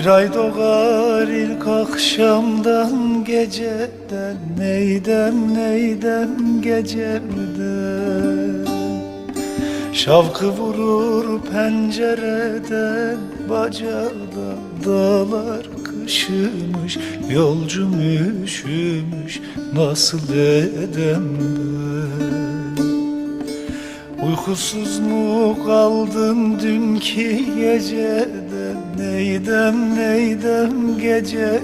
Bir ay doğar ilk akşamdan geceden Neydem neydem gecemden Şavkı vurur pencereden Bacada dağlar kışımış Yolcum üşümüş nasıl edem Uykusuz mu kaldın dünkü geceden Neydem neydem geceden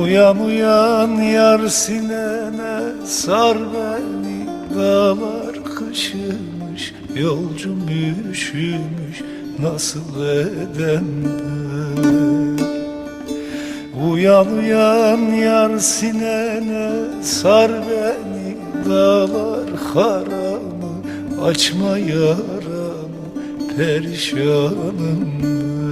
Uyan uyan yar sinene sar beni Dağlar kışımış yolcum üşümüş Nasıl edem Uyan uyan yar sinene sar beni Dağlar haramı açma yaramı Perişanım. ben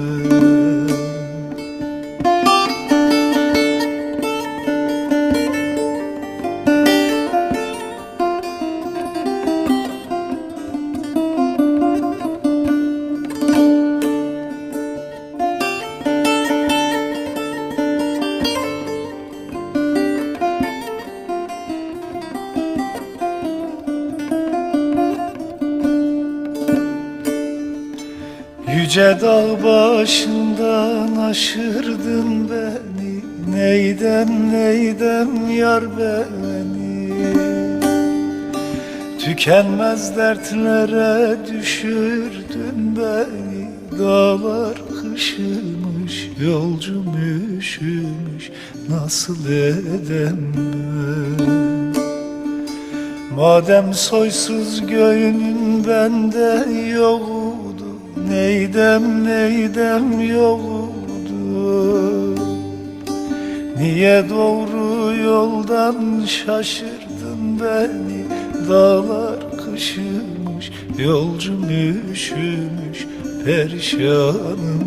Yüce dağ başından aşırdın beni. Neydem neydem yar beni? Tükenmez dertlere düşürdün beni. Dağlar kışımış yolcum üşümüş. Nasıl edem ben? Madem soysuz göğünün bende yoktu Neydem neydem yoktu Niye doğru yoldan şaşırdın beni? Dağlar kışımış yolcum üşümüş Perişanım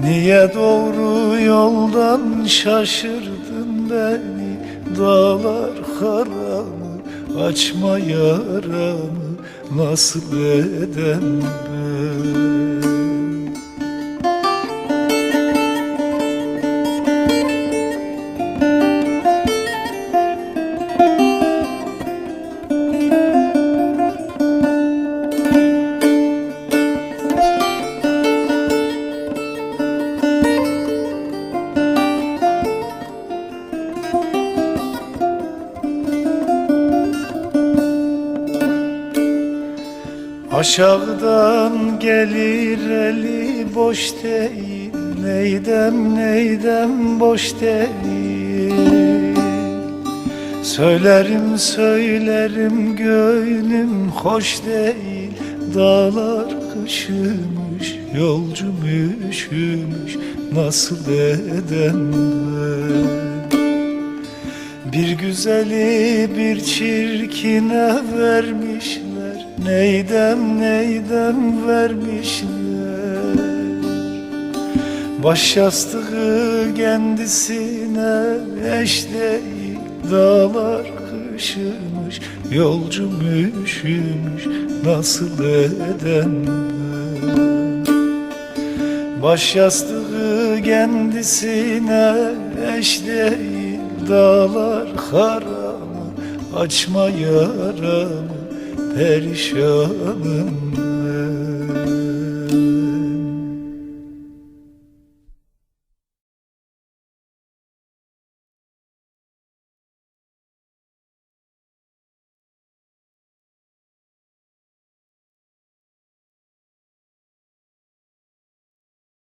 Niye doğru yoldan şaşırdın beni? Dağlar haramı açma yaramı Nasıl edem ben Aşağıdan gelir eli boş değil Neydem neydem boş değil. Söylerim söylerim gönlüm hoş değil. Dağlar kışımış yolcum üşümüş Nasıl edem bir güzeli bir çirkine vermişler Neydem neydem vermişler? Baş yastığı kendisine eş değil Dağlar kışımış yolcum üşümüş Nasıl edem ben? Baş yastığı kendisine eş değil Dağlar haramı açma yaramı Perişanım